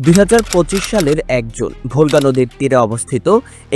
দুই হাজার পঁচিশ সালের এক জুন, ভোলগা নদীর তীরে অবস্থিত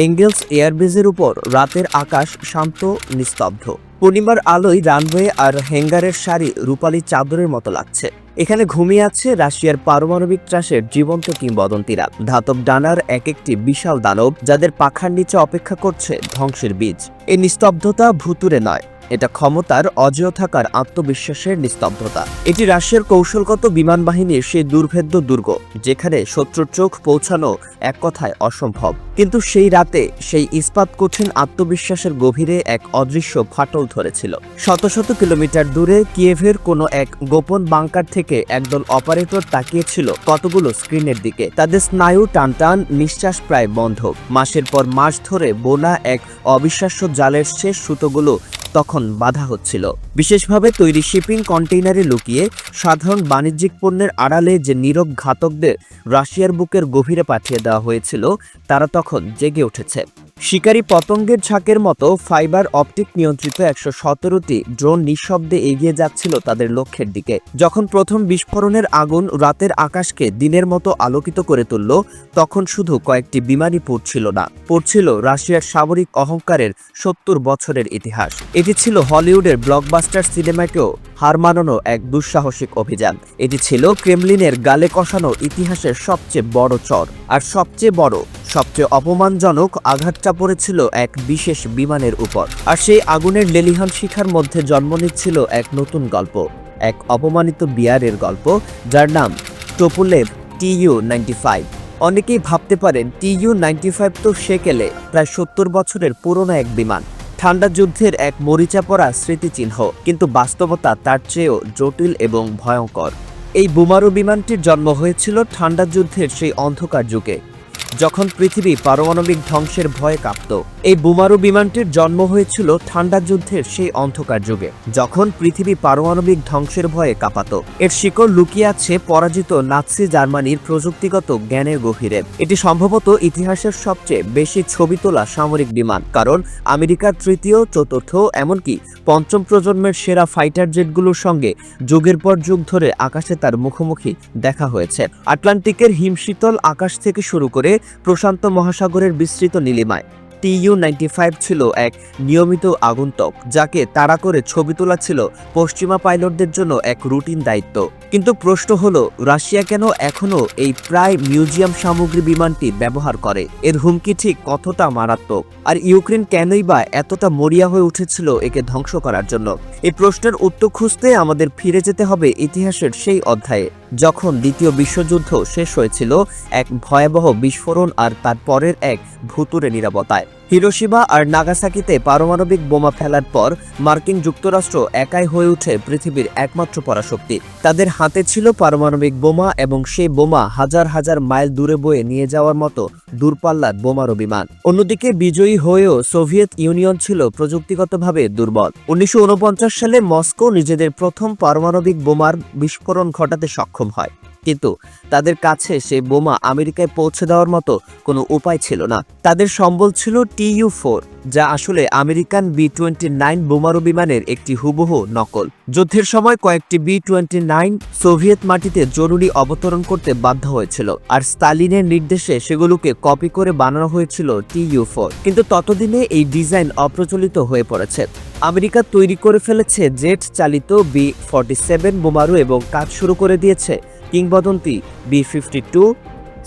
এঙ্গেলস এয়ারবেজের উপর রাতের আকাশ শান্ত, নিস্তব্ধ। পূর্ণিমার আলোয় রানওয়ে আর হ্যাঙ্গারের শাড়ি রূপালী চাদরের মতো লাগছে। এখানে ঘুমিয়ে আছে রাশিয়ার পারমাণবিক ত্রাসের জীবন্ত কিংবদন্তিরা। ধাতব ডানার এক একটি বিশাল দানব, যাদের পাখার নিচে অপেক্ষা করছে ধ্বংসের বীজ। এই নিস্তব্ধতা ভুতুরে নয়। এটা ক্ষমতার অজেয় থাকার আত্মবিশ্বাসের নিস্তব্ধতা। এটি রাশিয়ার কৌশলগত বিমান বাহিনীর সেই দুর্ভেদ্য দুর্গ, যেখানে শত্রুর চোখ পৌঁছানো এক কথায় অসম্ভব। কিন্তু সেই রাতে সেই ইস্পাত কঠিন আত্মবিশ্বাসের গভীরে এক অদৃশ্য ফাটল ধরেছিল। শত শত কিলোমিটার দূরে কিয়েভের কোনো এক গোপন বাংকার থেকে একদল অপারেটর তাকিয়েছিল কতগুলো স্ক্রিনের দিকে। তাদের স্নায়ু টানটান নিঃশ্বাস প্রায় বন্ধ। মাসের পর মাস ধরে বোনা এক অবিশ্বাস্য জালের শেষ সুতোগুলো তখন বাধা হচ্ছিল। বিশেষভাবে তৈরি শিপিং কন্টেইনারে লুকিয়ে সাধারণ বাণিজ্যিক পণ্যের আড়ালে যে নীরব ঘাতকদের রাশিয়ার বুকের গভীরে পাঠিয়ে দেওয়া হয়েছিল, তারা তখন জেগে উঠেছে। শিকারী পতঙ্গের ঝাঁকের মতো ফাইবার অপটিক নিয়ন্ত্রিত একশো সতেরোটি ড্রোন নিঃশব্দে এগিয়ে যাচ্ছিল তাদের লক্ষ্যের দিকে। যখন প্রথম বিস্ফোরণের আগুন রাতের আকাশকে দিনের মতো আলোকিত করে তুলল, তখন শুধু কয়েকটি বিমানই পড়ছিল না, পড়ছিল রাশিয়ার সামরিক অহংকারের সত্তর বছরের ইতিহাস। এটি ছিল হলিউডের ব্লকবাস্টার সিনেমাকেও হার মানানো এক দুঃসাহসিক অভিযান। এটি ছিল ক্রেমলিনের গালে কষানো ইতিহাসের সবচেয়ে বড় চর, আর সবচেয়ে বড় সবচেয়ে অপমানজনক আঘাতটা পড়েছিল এক বিশেষ বিমানের উপর। আর সেই আগুনের লেলিহান শিখার মধ্যে জন্ম নিচ্ছিল এক নতুন গল্প, এক অপমানিত বিয়ারের গল্প, যার নাম টোপুলেভ টিইউ নাইনটি ফাইভ। অনেকেই ভাবতে পারেন টিইউ নাইনটি ফাইভ তো সেকেলে, প্রায় সত্তর বছরের পুরনো এক বিমান, ঠান্ডা যুদ্ধের এক মরিচা পড়া স্মৃতিচিহ্ন, কিন্তু বাস্তবতা তার চেয়েও জটিল এবং ভয়ঙ্কর। এই বোমারু বিমানটির জন্ম হয়েছিল ঠান্ডা যুদ্ধের সেই অন্ধকার যুগে। যখন পৃথিবী পারমাণবিক ধ্বংসের ভয়ে কাঁপত। এই বোমারু বিমানটির জন্ম হয়েছিল ঠান্ডা যুদ্ধের সেই অন্ধকার যুগে, যখন পৃথিবী পারমাণবিক ধ্বংসের ভয়ে কাঁপাত। এর শিকড় লুকিয়ে আছে পরাজিত নাৎসি জার্মানির প্রযুক্তিগত জ্ঞানের গভীরে। এটি সম্ভবত ইতিহাসের সবচেয়ে বেশি ছবি তোলা সামরিক বিমান, কারণ আমেরিকার তৃতীয়, চতুর্থ, এমনকি পঞ্চম প্রজন্মের সেরা ফাইটার জেটগুলোর সঙ্গে যুগের পর যুগ ধরে আকাশে তার মুখোমুখি দেখা হয়েছে। আটলান্টিকের হিমশীতল আকাশ থেকে শুরু করে প্রশান্ত মহাসাগরের বিস্তৃত নীলিমায়। টিইউ নাইনটি ফাইভ ছিল এক নিয়মিত আগন্তুক, যাকে তাড়া করে ছবি তোলা ছিল পশ্চিমা পাইলটদের জন্য এক রুটিন দায়িত্ব। কিন্তু প্রশ্ন হলো, রাশিয়া কেন এখনও এই প্রায় মিউজিয়াম সামগ্রী বিমানটি ব্যবহার করে? এর হুমকি ঠিক কতটা মারাত্মক? আর ইউক্রেন কেনই বা এতটা মরিয়া হয়ে উঠেছিল একে ধ্বংস করার জন্য? এই প্রশ্নের উত্তর খুঁজতে আমাদের ফিরে যেতে হবে ইতিহাসের সেই অধ্যায়ে, যখন দ্বিতীয় বিশ্বযুদ্ধ শেষ হয়েছিল এক ভয়াবহ বিস্ফোরণ আর তার পরের এক ভুতুরে নিরাপত্তায়। হিরোশিমা আর নাগাসাকিতে পারমাণবিক বোমা ফেলার পর মার্কিন যুক্তরাষ্ট্র একাই হয়ে ওঠে পৃথিবীর একমাত্র পরাশক্তি। তাদের হাতে ছিল পারমাণবিক বোমা এবং সেই বোমা হাজার হাজার মাইল দূরে বয়ে নিয়ে যাওয়ার মতো দূরপাল্লার বোমারো বিমান অন্যদিকে বিজয়ী হয়েও সোভিয়েত ইউনিয়ন ছিল প্রযুক্তিগতভাবে দুর্বল। উনিশশো ঊনপঞ্চাশ সালে মস্কো নিজেদের প্রথম পারমাণবিক বোমার বিস্ফোরণ ঘটাতে সক্ষম হয়। কিন্তু তাদের কাছে সে বোমা আমেরিকায় পৌঁছে দেওয়ার মতো কোনো উপায় ছিল না। তাদের সম্বল ছিল টিইউ ফোর, যা আসলে আমেরিকান বি টোয়েন্টি নাইন বোমারু বিমানের একটি হুবহু নকল। যুদ্ধের সময় কয়েকটি বি টোয়েন্টি নাইন সোভিয়েত মাটিতে জরুরি অবতরণ করতে বাধ্য হয়েছিল, আর স্তালিনের নির্দেশে সেগুলোকে কপি করে বানানো হয়েছিল টিইউ ফোর। কিন্তু ততদিনে এই ডিজাইন অপ্রচলিত হয়ে পড়েছে। আমেরিকা তৈরি করে ফেলেছে জেট চালিত বি ফর্টি সেভেন বোমারু এবং কাজ শুরু করে দিয়েছে কিংবদন্তি বি ফিফটি টু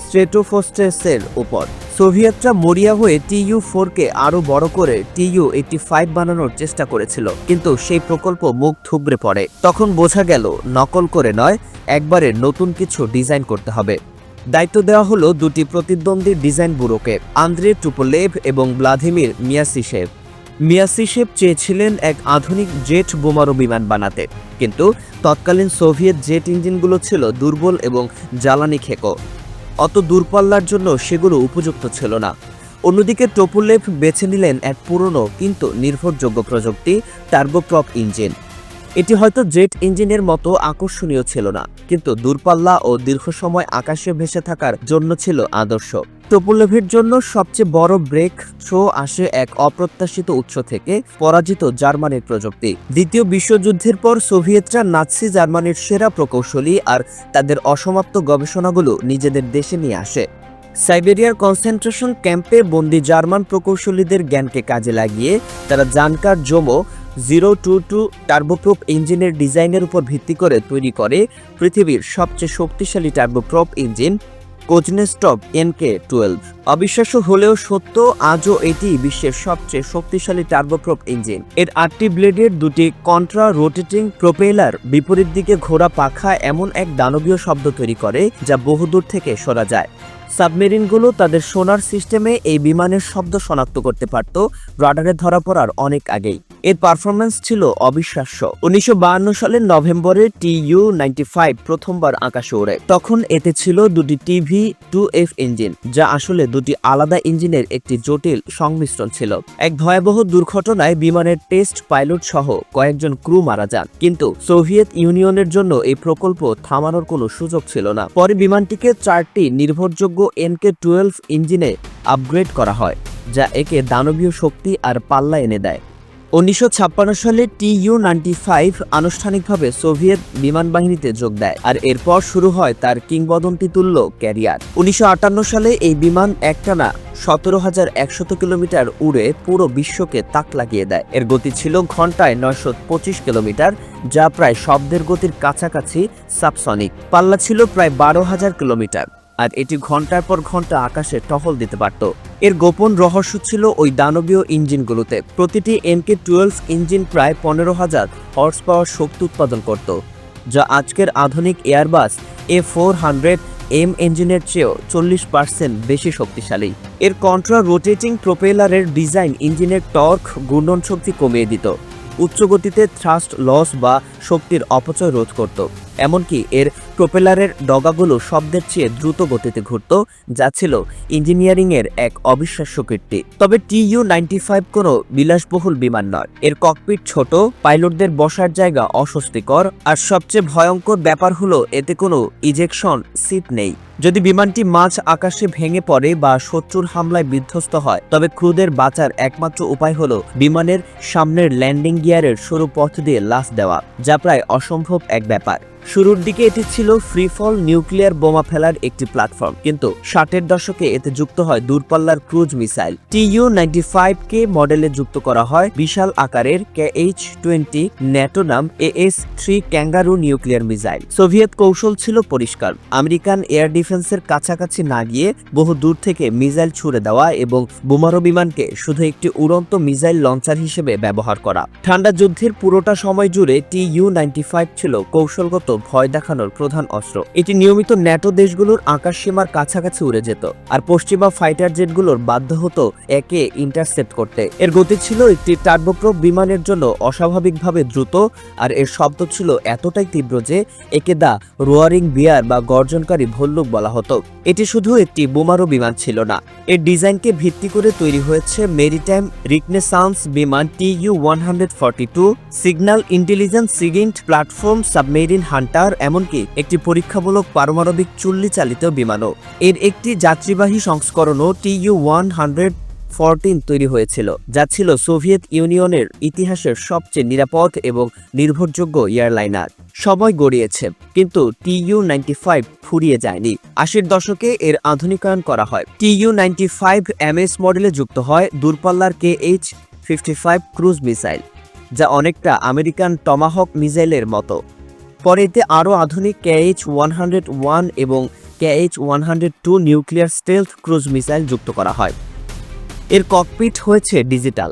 স্ট্রেটোফোস্টেসের উপর। সোভিয়েতরা মরিয়া হয়ে টিইউ ফোরকে আরও বড় করে টিইউ এইটটি ফাইভ বানানোর চেষ্টা করেছিল, কিন্তু সেই প্রকল্প মুখ থুবড়ে পড়ে। তখন বোঝা গেল, নকল করে নয়, একবারে নতুন কিছু ডিজাইন করতে হবে। দায়িত্ব দেওয়া হলো দুটি প্রতিদ্বন্দ্বী ডিজাইন ব্যুরোকে, আন্দ্রে টুপোলেভ এবং ভ্লাদিমির মিয়াসিশেভ মিয়াসিশেভ চেয়েছিলেন এক আধুনিক জেট বোমারু বিমান বানাতে। কিন্তু তৎকালীন সোভিয়েত জেট ইঞ্জিনগুলো ছিল দুর্বল এবং জ্বালানি খেকো। অত দূরপাল্লার জন্য সেগুলো উপযুক্ত ছিল না। অন্যদিকে টোপুলেভ বেছে নিলেন এক পুরনো কিন্তু নির্ভরযোগ্য প্রযুক্তি টার্বোপ্রপ ইঞ্জিন। এটি হয়তো জেট ইঞ্জিনের মতো আকর্ষণীয় ছিল না, কিন্তু দূরপাল্লা ও দীর্ঘ সময় আকাশে ভেসে থাকার জন্য ছিল আদর্শ। টোপোলেভের জন্য সবচেয়ে বড় ব্রেক থ্রো আসে এক অপ্রত্যাশিত উৎস থেকে পরাজিত জার্মানির প্রযুক্তি। দ্বিতীয় বিশ্বযুদ্ধের পর সোভিয়েতরা নাৎসি জার্মানির সেরা প্রকৌশলী আর তাদের অসমাপ্ত গবেষণাগুলো নিজেদের দেশে নিয়ে আসে। সাইবেরিয়ার কনসেন্ট্রেশন ক্যাম্পে বন্দি জার্মান প্রকৌশলীদের জ্ঞানকে কাজে লাগিয়ে তারা জানকার জমো জিরো টু টু টার্বোপ্রোপ ইঞ্জিনের ডিজাইনের উপর ভিত্তি করে তৈরি করে পৃথিবীর সবচেয়ে শক্তিশালী turboprop engine Kuznetsov NK twelve অবিশ্বাস্য হলেও সত্য, আজও এটি বিশ্বের সবচেয়ে শক্তিশালী টার্বোপ্রোপ ইঞ্জিন এর আটটি ব্লেডের দুটি কন্ট্রা রোটেটিং প্রোপেলার বিপরীত দিকে ঘোরা পাখা এমন এক দানবীয় শব্দ তৈরি করে যা বহুদূর থেকে শোনা যায়। সাবমেরিনগুলো তাদের সোনার সিস্টেমে এই বিমানের শব্দ শনাক্ত করতে পারত। রাডারে ধরা পড়ার অনেক আগেই। এর পারফরম্যান্স ছিল অবিশ্বাস্য। উনিশশো সালের নভেম্বরে টি ইউ প্রথমবার আকাশে ওড়ে। তখন এতে ছিল দুটি টিভি টু এফ ইঞ্জিন, যা আসলে দুটি আলাদা ইঞ্জিনের একটি জটিল সংমিশ্রণ ছিল। এক ভয়াবহ দুর্ঘটনায় বিমানের টেস্ট পাইলট সহ কয়েকজন ক্রু মারা যান। কিন্তু সোভিয়েত ইউনিয়নের জন্য এই প্রকল্প থামানোর কোনো সুযোগ ছিল না। পরে বিমানটিকে চারটি নির্ভরযোগ্য এনকে টুয়েলভ ইঞ্জিনে আপগ্রেড করা হয়, যা একে দানবীয় শক্তি আর পাল্লা এনে দেয়। উনিশশো ছাপ্পান্ন সালে টি ইউ নাইনটি ফাইভ আনুষ্ঠানিকভাবে সোভিয়েত বিমান বাহিনীতে যোগ দেয়, আর এরপর শুরু হয় তার কিংবদন্তি তুল্য ক্যারিয়ার। উনিশশো আটান্ন সালে এই বিমান একটানা সতেরো হাজার একশত কিলোমিটার উড়ে পুরো বিশ্বকে তাক লাগিয়ে দেয়। এর গতি ছিল ঘন্টায় নয়শো পঁচিশ কিলোমিটার, যা প্রায় শব্দের গতির কাছাকাছি সাবসনিক পাল্লা ছিল প্রায় বারো হাজার কিলোমিটার। আর এটি ঘণ্টার পর ঘণ্টা আকাশে টহল দিতে পারত। এর গোপন রহস্য ছিল ওই দানবীয় ইঞ্জিনগুলোতে। প্রতিটি এমকে টুয়েলভ ইঞ্জিন প্রায় পনেরো হাজার হর্স পাওয়ার শক্তি উৎপাদন করত, যা আজকের আধুনিক Airbus A four hundred M ইঞ্জিনের চেয়েও চল্লিশ পার্সেন্ট বেশি শক্তিশালী। এর কন্ট্রা রোটেটিং প্রোপেলারের ডিজাইন ইঞ্জিনের টর্ক ঘূর্ণন শক্তি কমিয়ে দিত উচ্চ গতিতে থ্রাস্ট লস বা শক্তির অপচয় রোধ করত। এমনকি এর প্রোপেলারের ডগাগুলো শব্দের চেয়ে দ্রুত গতিতে ঘুরত, যা ছিল ইঞ্জিনিয়ারিংয়ের এক অবিশ্বাস্য কীর্তি। তবে টি ইউ নাইনটি ফাইভ কোনো বিলাসবহুল বিমান নয়। এর ককপিট ছোট, পাইলটদের বসার জায়গা অস্বস্তিকর, আর সবচেয়ে ভয়ঙ্কর ব্যাপার হলো এতে কোনো ইজেকশন সিট নেই। যদি বিমানটি মাঝ আকাশে ভেঙে পড়ে বা শত্রুর হামলায় বিধ্বস্ত হয়, তবে ক্রুদের বাঁচার একমাত্র উপায় হলো বিমানের সামনের ল্যান্ডিং গিয়ারের সরু পথ দিয়ে লাফ দেওয়া, যা প্রায় অসম্ভব এক ব্যাপার। শুরুর দিকে এটি ছিল ফ্রিফল নিউক্লিয়ার বোমা ফেলার একটি প্ল্যাটফর্ম, কিন্তু ষাটের দশকে এতে যুক্ত হয় দূরপাল্লার cruise missile. T U ninety five K মডেলে যুক্ত করা হয় বিশাল আকারের কে এইচ টোয়েন্টি ন্যাটো নাম A S three Kangaroo nuclear missile. Soviet কৌশল ছিল পরিষ্কার। আমেরিকান এয়ার ডিফেন্সের কাছাকাছি না গিয়ে বহু দূর থেকে মিসাইল ছুড়ে দেওয়া এবং বোমারো বিমানকে শুধু একটি উড়ন্ত মিসাইল লঞ্চার হিসেবে ব্যবহার করা। ঠান্ডা যুদ্ধের পুরোটা সময় জুড়ে টি ইউ নাইনটি ফাইভ ছিল কৌশলগত ভয় দেখানোর প্রধান অস্ত্র। এটি নিয়মিত ন্যাটো দেশগুলোর আকাশ সীমার কাছাকাছি উড়ে যেত, আর পশ্চিমা ফাইটার জেটগুলোর বাধ্য হতো একে ইন্টারসেপ্ট করতে। এর গতি ছিল একটি টার্বোপ্রোপ বিমানের জন্য অস্বাভাবিকভাবে দ্রুত, আর এর শব্দ ছিল এতটাই তীব্র যে একে দা রোয়ারিং বিয়ার বা গর্জনকারী ভল্লুক বলা হতো। এটি শুধু একটি বোমারো বিমান ছিল না। এর ডিজাইনকে ভিত্তি করে তৈরি হয়েছে মেরিটাইম রিকনেসান্স বিমান T U one hundred forty two, signal intelligence sigint platform submarine hunter, এমনকি একটি পরীক্ষামূলক পারমাণবিক চুল্লি চালিত বিমানও। এর একটি যাত্রীবাহী সংস্করণও T U one hundred fourteen তৈরি হয়েছিল, যা ছিল সোভিয়েত ইউনিয়নের ইতিহাসের সবচেয়ে নিরাপদ এবং নির্ভরযোগ্য এয়ারলাইনার। সময় গড়িয়েছে, কিন্তু টিইউ নাইনটি ফাইভ ফুরিয়ে যায়নি। আশির দশকে এর আধুনিকায়ন করা হয়। টিইউ নাইনটি ফাইভ এমএস মডেলে যুক্ত হয় দূরপাল্লার K H fifty five cruise missile, যা অনেকটা আমেরিকান টমাহক মিসাইলের মতো। পরে এতে আরও আধুনিক কেএইচ ওয়ান হান্ড্রেড ওয়ান এবং K H one hundred two nuclear stealth cruise missile যুক্ত করা হয়। এর ককপিট হয়েছে ডিজিটাল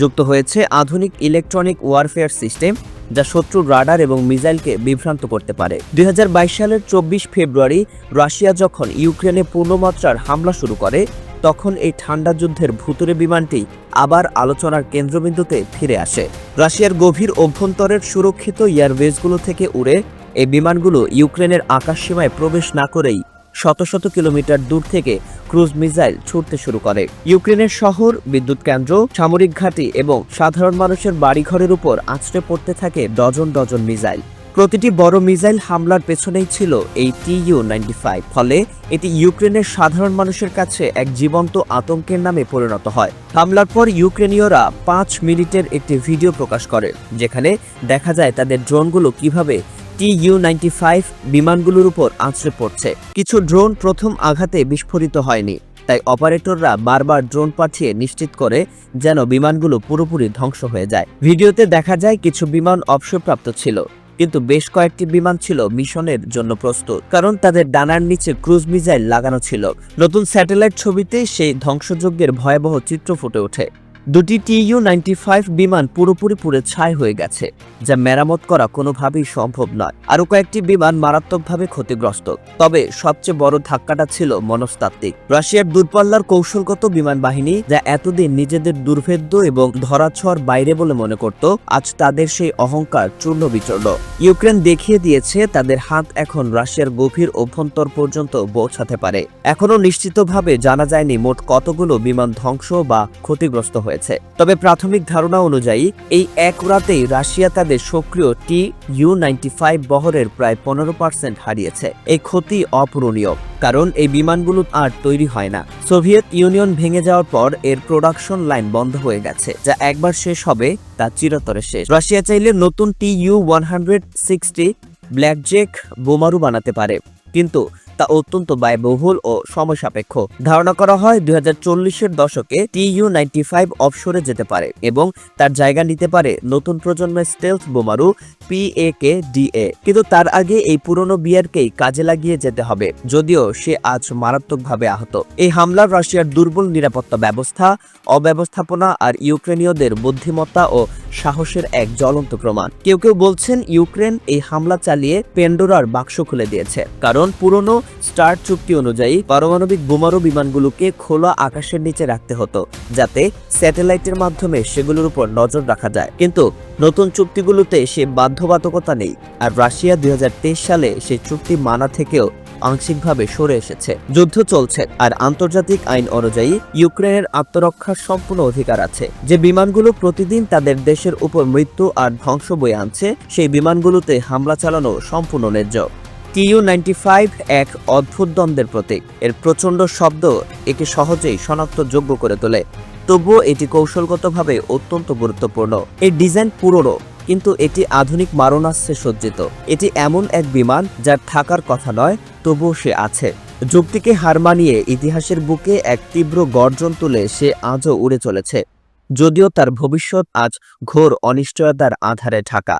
যুক্ত হয়েছে আধুনিক ইলেকট্রনিক ওয়ারফেয়ার সিস্টেম যা শত্রুর রাডার এবং মিসাইলকে বিভ্রান্ত করতে পারে। দুই হাজার বাইশ সালের চব্বিশ ফেব্রুয়ারি রাশিয়া যখন ইউক্রেনে পূর্ণমাত্রার হামলা শুরু করে তখন এই ঠান্ডা যুদ্ধের ভুতুরে বিমানটি আবার আলোচনার কেন্দ্রবিন্দুতে ফিরে আসে। রাশিয়ার গভীর অভ্যন্তরের সুরক্ষিত এয়ারবেসগুলো থেকে উড়ে এই বিমানগুলো ইউক্রেনের আকাশসীমায় প্রবেশ না করেই শত শত কিলোমিটার দূর থেকে ক্রুজ মিসাইল ছুটতে শুরু করে। ইউক্রেনের শহর, বিদ্যুৎ কেন্দ্র, সামরিক ঘাঁটি এবং সাধারণ মানুষের বাড়িঘরের উপর আছড়ে পড়তে থাকে ডজন ডজন মিসাইল। প্রতিটি বড় মিসাইল হামলার পেছনেই ছিল এই টিইউ নাইনটি ফাইভ, ফলে এটি ইউক্রেনের সাধারণ মানুষের কাছে এক জীবন্ত আতঙ্কের নামে পরিণত হয়। হামলার পর ইউক্রেনীয়রা পাঁচ মিনিটের একটি ভিডিও প্রকাশ করে, যেখানে দেখা যায় তাদের ড্রোনগুলো কীভাবে টি ইউ নাইনটি ফাইভ বিমানগুলোর উপর আছড়ে পড়ছে। কিছু ড্রোন প্রথম আঘাতে বিস্ফোরিত হয়নি, তাই অপারেটররা বারবার ড্রোন পাঠিয়ে নিশ্চিত করে যেন বিমানগুলো পুরোপুরি ধ্বংস হয়ে যায়। ভিডিওতে দেখা যায় কিছু বিমান অবসরপ্রাপ্ত ছিল। কিন্তু বেশ কয়েকটি বিমান ছিল মিশনের জন্য প্রস্তুত, কারণ তাদের ডানার নিচে ক্রুজ মিসাইল লাগানো ছিল। নতুন স্যাটেলাইট ছবিতে সেই ধ্বংসযজ্ঞের ভয়াবহ চিত্র ফুটে ওঠে। দুটি টিইউ নাইনটি ফাইভ বিমান পুরোপুরি পুড়ে ছাই হয়ে গেছে, যা মেরামত করা কোনোভাবেই সম্ভব নয়। আরও কয়েকটি বিমান মারাত্মকভাবে ক্ষতিগ্রস্ত, তবে সবচেয়ে বড় ধাক্কাটা ছিল মনস্তাত্ত্বিক। রাশিয়ার দূরপাল্লার কৌশলগত বিমান বাহিনী, যা এতদিন নিজেদের দুর্ভেদ্য এবং ধরাছোঁয়ার বাইরে বলে মনে করত, আজ তাদের সেই অহংকার চূর্ণ বিচূর্ণ। ইউক্রেন দেখিয়ে দিয়েছে, তাদের হাত এখন রাশিয়ার গভীর অভ্যন্তর পর্যন্ত পৌঁছাতে পারে। এখনও নিশ্চিতভাবে জানা যায়নি মোট কতগুলো বিমান ধ্বংস বা ক্ষতিগ্রস্ত হয়েছে। তবে প্রাথমিক ধারণা অনুযায়ী, এই এক রাতেই রাশিয়া তাদের সক্রিয় টি ইউ নাইনটি বহরের প্রায় পনেরো পার্সেন্ট হারিয়েছে। এই ক্ষতি অপূরণীয়, কারণ এই বিমানগুলো আর তৈরি হয় না। সোভিয়েত ইউনিয়ন ভেঙে যাওয়ার পর এর প্রোডাকশন লাইন বন্ধ হয়ে গেছে, যা একবার শেষ হবে তা চিরতরে শেষ। রাশিয়া চাইলে নতুন T U one hundred sixty Blackjack বোমারু বানাতে পারে। কিন্তু তা অত্যন্ত ব্যয়বহুল ও সময় সাপেক্ষ ধারণা করা হয় দুই চল্লিশের দশকে টিইউ নাইনটি ফাইভ অফশোরে যেতে পারে এবং তার জায়গা নিতে পারে নতুন প্রজন্মের স্টেলথ বোমারু পিএকে ডিএ কিন্তু তার আগে এই পুরনো বিয়ারকেই কাজে লাগিয়ে যেতে হবে। যদিও সে আজ মারাত্মকভাবে আহত। এই হামলা রাশিয়ার দুর্বল নিরাপত্তা ব্যবস্থা, অব্যবস্থাপনা আর ইউক্রেনীয়দের বুদ্ধিমত্তা ও সাহসের এক জ্বলন্ত প্রমাণ। কেউ কেউ বলছেন ইউক্রেন এই হামলা চালিয়ে পেন্ডোরার বাক্স খুলে দিয়েছে। কারণ পুরনো স্টার চুক্তি অনুযায়ী পারমাণবিক বোমারু বিমানগুলোকে খোলা আকাশের নিচে রাখতে হতো, যাতে স্যাটেলাইটের মাধ্যমে সেগুলোর উপর নজর রাখা যায়। কিন্তু নতুন চুক্তিগুলোতে সে বাধ্যবাধকতা নেই, আর রাশিয়া দু হাজার তেইশ সালে সে চুক্তি মানা থেকেও আংশিকভাবে সরে এসেছে। যুদ্ধ চলছে, আর আন্তর্জাতিক আইন অনুযায়ী ইউক্রেনের আত্মরক্ষার সম্পূর্ণ অধিকার আছে। যে বিমানগুলো প্রতিদিন তাদের দেশের উপর মৃত্যু আর ধ্বংস বয়ে আনছে, সেই বিমানগুলোতে হামলা চালানো সম্পূর্ণ ন্যায্য। টিইউ নাইনটি ফাইভ এক অদ্ভুত দ্বন্দ্বের প্রতীক। এর প্রচণ্ড শব্দ একে সহজেই শনাক্তযোগ্য করে তোলে। তবুও এটি কৌশলগতভাবে অত্যন্ত গুরুত্বপূর্ণ। এর ডিজাইন পুরনো, কিন্তু এটি আধুনিক মারণাস্ত্রে সজ্জিত। এটি এমন এক বিমান যার থাকার কথা নয়, তবুও সে আছে। যুক্তিকে হার মানিয়ে ইতিহাসের বুকে এক তীব্র গর্জন তুলে সে আজও উড়ে চলেছে। যদিও তার ভবিষ্যৎ আজ ঘোর অনিশ্চয়তার আধারে ঢাকা।